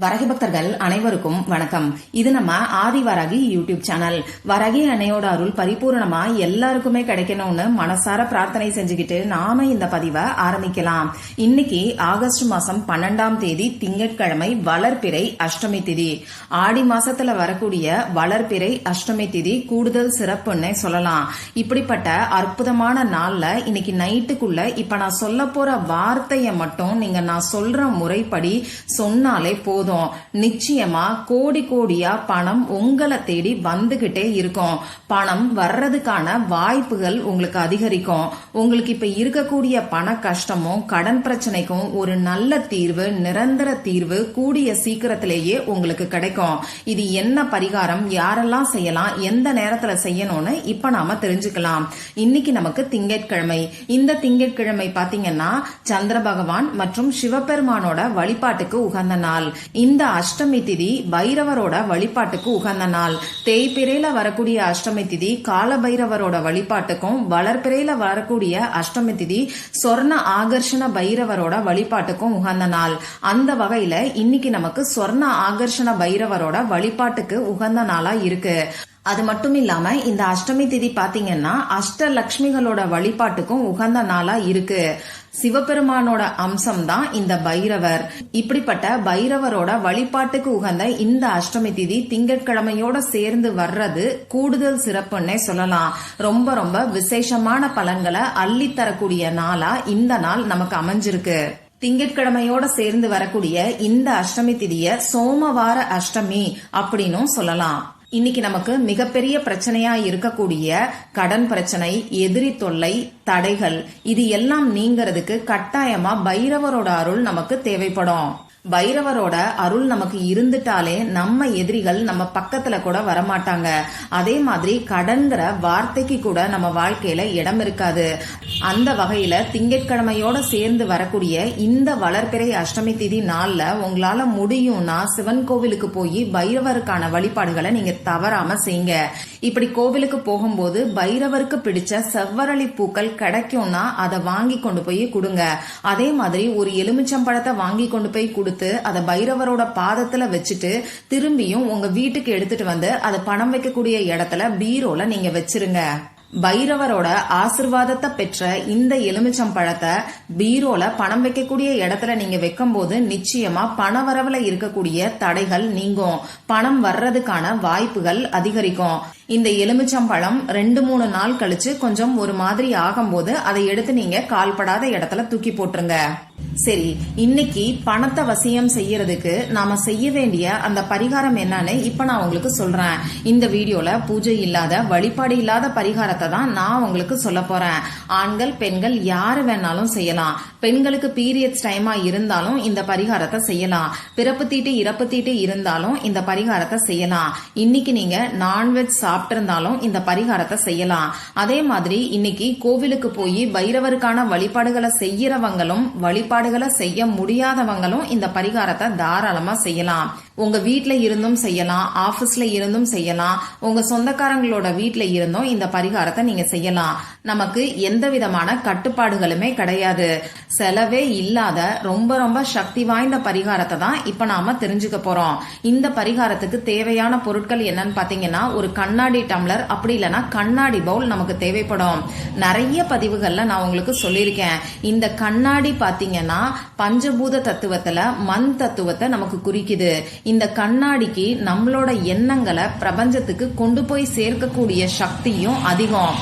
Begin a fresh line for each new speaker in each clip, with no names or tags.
வரகி பக்தர்கள் அனைவருக்கும் வணக்கம். இது நம்ம ஆதி வரகி யூடியூப் சேனல். வரகி அன்னையோட அருள் பரிபூர்ணமா எல்லாருக்குமே கிடைக்கணும்னு மனசார பிரார்த்தனை செஞ்சுக்கிட்டு நாம இந்த பதிவை ஆரம்பிக்கலாம். இன்னைக்கு ஆகஸ்ட் மாசம் பன்னெண்டாம் தேதி திங்கட்கிழமை வளர்பிறை அஷ்டமி திதி. ஆடி மாசத்துல வரக்கூடிய வளர்பிறை அஷ்டமி திதி கூடுதல் சிறப்புன்னு சொல்லலாம். இப்படிப்பட்ட அற்புதமான நாள்ல இன்னைக்கு நைட்டுக்குள்ள இப்ப நான் சொல்ல போற வார்த்தையை மட்டும் நீங்க நான் சொல்ற முறைப்படி சொன்னாலே போதும். நிச்சயமா கோடி கோடியா பணம் உங்களை தேடி வந்துகிட்டே இருக்கும். பணம் வர்றதுக்கான வாய்ப்புகள் உங்களுக்கு அதிகரிக்கும். உங்களுக்கு இப்ப இருக்கக்கூடிய பண கஷ்டமும் கடன் பிரச்சனைக்கும் ஒரு நல்ல தீர்வு நிரந்தர தீர்வு கூடிய சீக்கிரத்திலேயே உங்களுக்கு கிடைக்கும். இது என்ன பரிகாரம்? யாரெல்லாம் செய்யலாம்? எந்த நேரத்துல செய்யணும்னு இப்ப நாம தெரிஞ்சுக்கலாம். இன்னைக்கு நமக்கு திங்கட்கிழமை. இந்த திங்கட்கிழமை பாத்தீங்கன்னா சந்திர பகவான் மற்றும் சிவபெருமானோட வழிபாட்டுக்கு உகந்த நாள். இந்த அஷ்டமி திதி பைரவரோட வழிபாட்டுக்கு உகந்த நாள். தேய்பிரையில வரக்கூடிய அஷ்டமி திதி கால பைரவரோட வழிபாட்டுக்கும் வளர்பிறையில வரக்கூடிய அஷ்டமி திதி சொர்ண ஆகர்ஷண பைரவரோட வழிபாட்டுக்கும் உகந்த நாள். அந்த வகையில இன்னைக்கு நமக்கு சொர்ண ஆகர்ஷண பைரவரோட வழிபாட்டுக்கு உகந்த நாளா இருக்கு. அது மட்டும் இல்லாம இந்த அஷ்டமி திதி பாத்தீங்கன்னா அஷ்டலக்ஷ்மிகளோட வழிபாட்டுக்கும் உகந்த நாளா இருக்கு. சிவபெருமானோட அம்சம் தான் இந்த பைரவர். இப்படிப்பட்ட பைரவரோட வழிபாட்டுக்கு உகந்த இந்த அஷ்டமி திதி திங்கட்கிழமையோட சேர்ந்து வர்றது கூடுதல் சிறப்புன்னே சொல்லலாம். ரொம்ப ரொம்ப விசேஷமான பலன்களை அள்ளித்தரக்கூடிய நாளா இந்த நாள் நமக்கு அமைஞ்சிருக்கு. திங்கட்கிழமையோட சேர்ந்து வரக்கூடிய இந்த அஷ்டமி திதிய சோமவார அஷ்டமி அப்படின்னும் சொல்லலாம். இன்னைக்கு நமக்கு மிகப்பெரிய பிரச்சனையா இருக்கக்கூடிய கடன் பிரச்சனை எதிரி தொல்லை தடைகள் இது எல்லாம் நீங்கிறதுக்கு கட்டாயமா பைரவரோட அருள் நமக்கு தேவைப்படும். பைரவரோட அருள் நமக்கு இருந்துட்டாலே நம்ம எதிரிகள் நம்ம பக்கத்துல கூட வரமாட்டாங்க. அதே மாதிரி கடன்கிற வார்த்தைக்கு கூட நம்ம வாழ்க்கையில இடம் இருக்காது. அந்த வகையில திங்கட்கிழமையோட சேர்ந்து வரக்கூடிய இந்த வளர்பிறை அஷ்டமி திதி நாள்ல உங்களால முடியும்னா சிவன் கோவிலுக்கு போய் பைரவருக்கான வழிபாடுகளை நீங்க தவறாம செய்யுங்க. இப்படி கோவிலுக்கு போகும்போது பைரவருக்கு பிடிச்ச செவ்வரளி பூக்கள் கிடைக்கும்னா அதை வாங்கி கொண்டு போய் கொடுங்க. அதே மாதிரி ஒரு எலுமிச்சம்பழத்தை வாங்கி கொண்டு போய் கொடுத்து அதை பைரவரோட பாதத்துல வச்சுட்டு திரும்பியும் உங்க வீட்டுக்கு எடுத்துட்டு வந்து அதை பணம் வைக்கக்கூடிய இடத்துல பீரோல நீங்க வச்சிருங்க. பைரவரோட ஆசிர்வாதத்தை பெற்ற இந்த எலுமிச்சம் பழத்தை பீரோல பணம் வைக்கக்கூடிய இடத்துல நீங்க வைக்கும்போது நிச்சயமா பண வரவுல இருக்கக்கூடிய தடைகள் நீங்கும். பணம் வர்றதுக்கான வாய்ப்புகள் அதிகரிக்கும். இந்த எலுமிச்சம்பழம் ரெண்டு மூணு நாள் கழிச்சு கொஞ்சம் ஒரு மாதிரி ஆகும்போது அதை எடுத்து நீங்க கால்படாத இடத்துல தூக்கி போட்டுருங்க. சரி இன்னைக்கு பணத்தை வசியம் செய்யறதுக்கு நாம செய்ய வேண்டிய அந்த பரிகாரம் என்னன்னு இப்ப நான் உங்களுக்கு சொல்றேன். இந்த வீடியோல பூஜை இல்லாத வழிபாடு இல்லாத பரிகாரத்தை தான் நான் உங்களுக்கு சொல்ல போறேன். ஆண்கள் பெண்கள் யாரு வேணாலும் செய்யலாம். பெண்களுக்கு பீரியட்ஸ் டைமா இருந்தாலும் இந்த பரிகாரத்தை செய்யலாம். பிறப்பு தீட்டு இறப்பு தீட்டு இருந்தாலும் இந்த பரிகாரத்தை செய்யலாம். இன்னைக்கு நீங்க நான்வெஜ் சாப்பிட்டிருந்தாலும் இந்த பரிகாரத்தை செய்யலாம். அதே மாதிரி இன்னைக்கு கோவிலுக்கு போய் பைரவருக்கான வழிபாடுகளை செய்யறவங்களும் வழிபாடுகளை செய்ய முடியாதவங்களும் இந்த பரிகாரத்தை தாராளமா செய்யலாம். உங்க வீட்டில் இருந்தும் செய்யலாம் ஆபீஸ்ல இருந்தும் செய்யலாம் உங்க சொந்தக்காரங்களோட வீட்டில் இருந்தும் இந்த பரிகாரத்தை நீங்க செய்யலாம். நமக்கு எந்த விதமான கட்டுப்பாடுகளுமே கிடையாது. செலவே இல்லாத ரொம்ப ரொம்ப சக்தி வாய்ந்த பரிகாரத்தை தான் இப்ப நாம தெரிஞ்சுக்க போறோம். இந்த பரிகாரத்துக்கு தேவையான பொருட்கள் என்னன்னு பாத்தீங்கன்னா ஒரு கண்ணாடி டம்ளர் அப்படி இல்லைன்னா கண்ணாடி பவுல் நமக்கு தேவைப்படும். நிறைய பதிவுகள்ல நான் உங்களுக்கு சொல்லியிருக்கேன். இந்த கண்ணாடி பாத்தீங்கன்னா பஞ்சபூத தத்துவத்துல மண் தத்துவத்தை நமக்கு குறிக்குது. இந்த கண்ணாடிக்கு நம்மளோட எண்ணங்களை பிரபஞ்சத்துக்கு கொண்டு போய் சேர்க்கக்கூடிய சக்தியும் அதிகம்.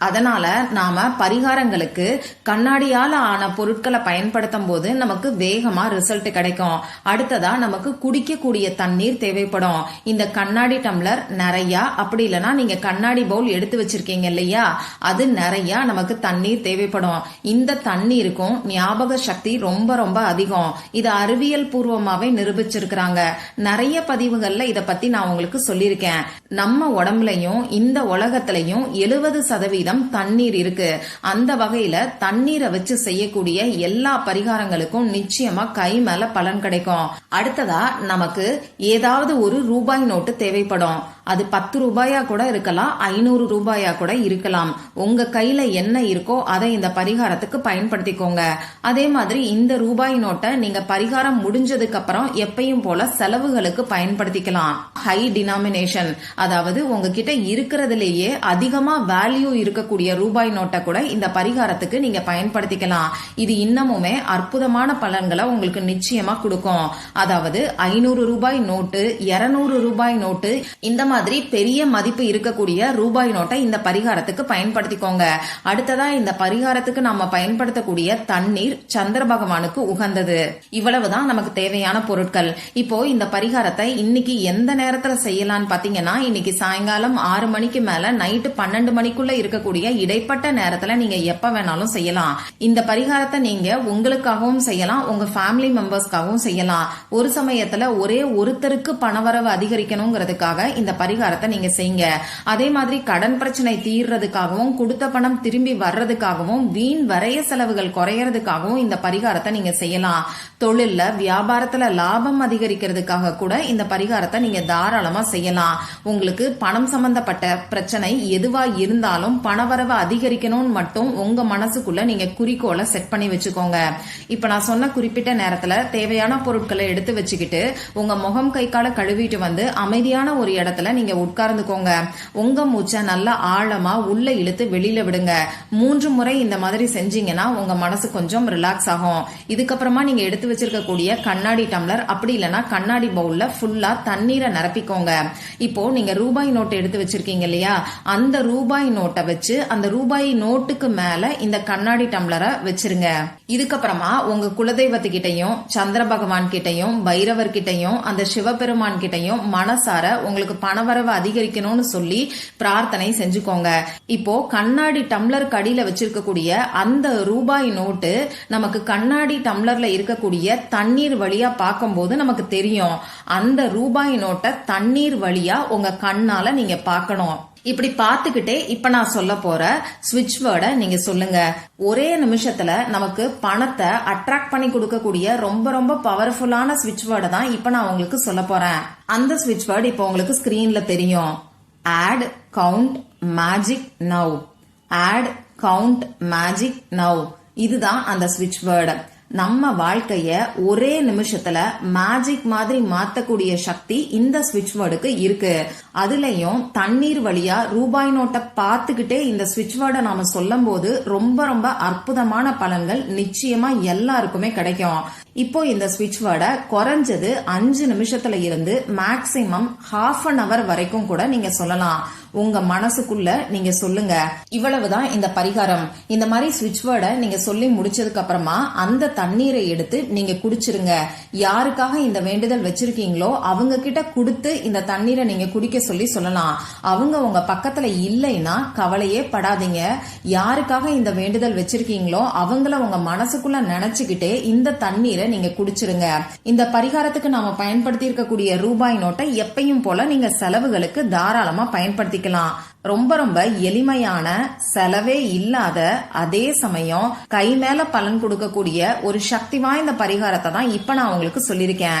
அதனால நாம பரிகாரங்களுக்கு கண்ணாடியால் ஆன பொருட்களை பயன்படுத்தும் போது நமக்கு வேகமா ரிசல்ட் கிடைக்கும். அடுத்ததா நமக்கு குடிக்கக்கூடிய தண்ணீர் தேவைப்படும். இந்த கண்ணாடி டம்ளர் நிறைய அப்படி இல்லைன்னா நீங்க கண்ணாடி பவுல் எடுத்து வச்சிருக்கீங்க இல்லையா? அது நிறைய நமக்கு தண்ணீர் தேவைப்படும். இந்த தண்ணீருக்கும் ஞாபக சக்தி ரொம்ப ரொம்ப அதிகம். இது அறிவியல் பூர்வமாவே நிரூபிச்சிருக்கிறாங்க. நிறைய பதிவுகள்ல இதை பத்தி நான் உங்களுக்கு சொல்லியிருக்கேன். நம்ம உடம்புலையும் இந்த உலகத்திலையும் எழுபது சதவீதம் சதவீதம் தண்ணீர் இருக்கு. அந்த வகையில தண்ணீரை வச்சு செய்யக்கூடிய எல்லா பரிகாரங்களுக்கும் நிச்சயமா கை மேல பலன் கிடைக்கும். அடுத்ததா நமக்கு ஏதாவது ஒரு ரூபாய் நோட்டு தேவைப்படும். அது பத்து ரூபாயா கூட இருக்கலாம் ஐநூறு ரூபாயா கூட இருக்கலாம். உங்க கையில என்ன இருக்கோ அதை இந்த பரிகாரத்துக்கு பயன்படுத்திக்கோங்க. அதே மாதிரி இந்த ரூபாய் நோட்டை நீங்க பரிகாரம் முடிஞ்சதுக்கு அப்புறம் எப்பயும் போல செலவுகளுக்கு பயன்படுத்திக்கலாம். ஹை டினாமினேஷன் அதாவது உங்ககிட்ட இருக்கிறதுலேயே அதிகமா வேல்யூ இருக்கக்கூடிய ரூபாய் நோட்டை கூட இந்த பரிகாரத்துக்கு நீங்க பயன்படுத்திக்கலாம். இது இன்னமுமே அற்புதமான பலன்களை உங்களுக்கு நிச்சயமா கொடுக்கும். அதாவது ஐநூறு ரூபாய் நோட்டு இருநூறு ரூபாய் நோட்டு இந்த மாதிரி பெரிய மதிப்பு இருக்கக்கூடிய ரூபாய் நோட்டை இந்த பரிகாரத்துக்கு பயன்படுத்திக்கோங்க. அடுத்ததா இந்த பரிகாரத்துக்கு நம்ம பயன்படுத்தக்கூடிய தண்ணீர் சந்திர பகவானுக்கு உகந்தது. இவ்வளவுதான் நமக்கு தேவையான பொருட்கள். இப்போ இந்த பரிகாரத்தை இன்னைக்கு எந்த நேரத்துல செய்யலாம்னு பாத்தீங்கன்னா இன்னைக்கு சாயங்காலம் ஆறு மணிக்கு மேல நைட்டு பன்னெண்டு மணிக்குள்ள இருக்கக்கூடிய இடைப்பட்ட நேரத்துல நீங்க எப்ப வேணாலும் செய்யலாம். இந்த பரிகாரத்தை நீங்க உங்களுக்காகவும் செய்யலாம் உங்க ஃபேமிலி மெம்பர்ஸ்க்காகவும் செய்யலாம். ஒரு சமயத்துல ஒரே ஒருத்தருக்கு பணவரவு அதிகரிக்கணுங்கிறதுக்காக இந்த பரிகாரத்தை நீங்க செய்யுங்க. அதே மாதிரி கடன் பிரச்சனை தீர்றதுக்காகவும் கொடுத்த பணம் திரும்பி வர்றதுக்காகவும் வீண் வரைய செலவுகள் குறையறதுக்காகவும் இந்த பரிகாரத்தை நீங்க செய்யலாம். தொழில்ல வியாபாரத்துல லாபம் அதிகரிக்கிறதுக்காக கூட இந்த பரிகாரத்தை நீங்க தாராளமா செய்யலாம். உங்களுக்கு பணம் சம்பந்தப்பட்ட பிரச்சனை எதுவா இருந்தாலும் பணவரவை அதிகரிக்கணும்னு மட்டும் உங்க மனசுக்குள்ள நீங்க குறிக்கோளை செட் பண்ணி வச்சுக்கோங்க. இப்ப நான் சொன்ன குறிப்பிட்ட நேரத்துல தேவையான பொருட்களை எடுத்து வச்சுக்கிட்டு உங்க முகம் கை கால கழுவிட்டு வந்து அமைதியான ஒரு இடத்துல நீங்க உட்கார்ந்துக்கோங்க. உங்க மூச்சை நல்லா ஆழமா உள்ள இழுத்து வெளியில விடுங்க. மூன்று முறை இந்த மாதிரி செஞ்சீங்கன்னா உங்க மனசு கொஞ்சம் ரிலாக்ஸ் ஆகும். இதுக்கப்புறமா நீங்க எடுத்து வச்சிருக்கக்கூடிய கண்ணாடி டம்ளர் அப்படி இல்லைன்னா கண்ணாடி பவுல்ல ஃபுல்லா தண்ணீரை நிரப்பிக்கோங்க. இப்போ நீங்க ரூபாய் நோட்டு எடுத்து வச்சிருக்கீங்க இல்லையா? அந்த ரூபாய் நோட்டை வச்சு அந்த ரூபாய் நோட்டுக்கு மேல இந்த கண்ணாடி டம்ளரை வச்சிருங்க. இதுக்கப்புறமா உங்க குலதெய்வத்துக்கிட்டையும் சந்திர பகவான் கிட்டையும் பைரவர் கிட்டையும் அந்த சிவபெருமான் கிட்டையும் மனசார உங்களுக்கு பணவரவு அதிகரிக்கணும்னு சொல்லி பிரார்த்தனை செஞ்சுக்கோங்க. இப்போ கண்ணாடி டம்ளர் கடியில வச்சிருக்கக்கூடிய அந்த ரூபாய் நோட்டு நமக்கு கண்ணாடி டம்ளர்ல இருக்கக்கூடிய தண்ணீர் வழியா பார்க்கும்போது நமக்கு தெரியும். அந்த ரூபாய் நோட்டை தண்ணீர் வழியா உங்க கண்ணால நீங்க பார்க்கணும். இப்படி பார்த்துக்கிட்டே இப்ப நான் சொல்ல போற ஸ்விட்ச் வேர்டை நீங்க சொல்லுங்க. ஒரே நிமிஷத்துல நமக்கு பணத்தை அட்ராக்ட் பண்ணி கொடுக்கக்கூடிய ரொம்ப ரொம்ப பவர்ஃபுல்லான ஸ்விட்ச் வேர்டை தான் இப்ப நான் உங்களுக்கு சொல்ல போறேன். அந்த ஸ்விட்ச் வேர்டு இப்போ உங்களுக்கு ஸ்கிரீன்ல தெரியும். Add count magic now add count magic now இதுதான் அந்த ஸ்விட்ச் வேர்டு நம்ம வாழ்க்கைய ஒரே நிமிஷத்துல மேஜிக் மாதிரி மாத்தக்கூடிய சக்தி இந்த ஸ்விட்ச் வேர்டுக்கு இருக்கு. அதுலயும் தண்ணீர் வழியா ரூபாய் நோட்டை பார்த்துக்கிட்டே இந்த ஸ்விட்ச் வேர்டை நாம சொல்லும் போது ரொம்ப ரொம்ப அற்புதமான பலன்கள் நிச்சயமா எல்லாருக்குமே கிடைக்கும். இப்போ இந்த ஸ்விட்ச் வேர்டை குறைஞ்சது அஞ்சு நிமிஷத்துல இருந்து மேக்சிமம் ஹாஃப் அன் அவர் வரைக்கும் கூட நீங்க சொல்லலாம். உங்க மனசுக்குள்ள நீங்க சொல்லுங்க. இவ்வளவுதான் இந்த பரிகாரம். இந்த மாதிரி சுவிட்ச் வேர்டை நீங்க சொல்லி முடிச்சதுக்கு அப்புறமா அந்த தண்ணீரை எடுத்து நீங்க குடிச்சிருங்க. யாருக்காக இந்த வேண்டுதல் வச்சிருக்கீங்களோ அவங்க கிட்ட கொடுத்து இந்த தண்ணீரை நீங்க குடிக்க சொல்லி சொல்லலாம். அவங்க உங்க பக்கத்துல இல்லைன்னா கவலையே படாதீங்க. யாருக்காக இந்த வேண்டுதல் வச்சிருக்கீங்களோ அவங்கள உங்க மனசுக்குள்ள நினைச்சுக்கிட்டே இந்த தண்ணீரை நீங்க குடிச்சிருங்க. இந்த பரிகாரத்துக்கு நாம பயன்படுத்தி இருக்கக்கூடிய ரூபாய் நோட்டை எப்பயும் போல நீங்க செலவுகளுக்கு தாராளமா பண்ணிக்கலாம் ரொம்ப ரொம்ப எளிமையான செலவே இல்லாத அதே சமயம் கை மேல பலன் கொடுக்கக்கூடிய ஒரு சக்தி வாய்ந்த பரிகாரத்தை தான் இப்ப நான் உங்களுக்கு சொல்லியிருக்கேன்.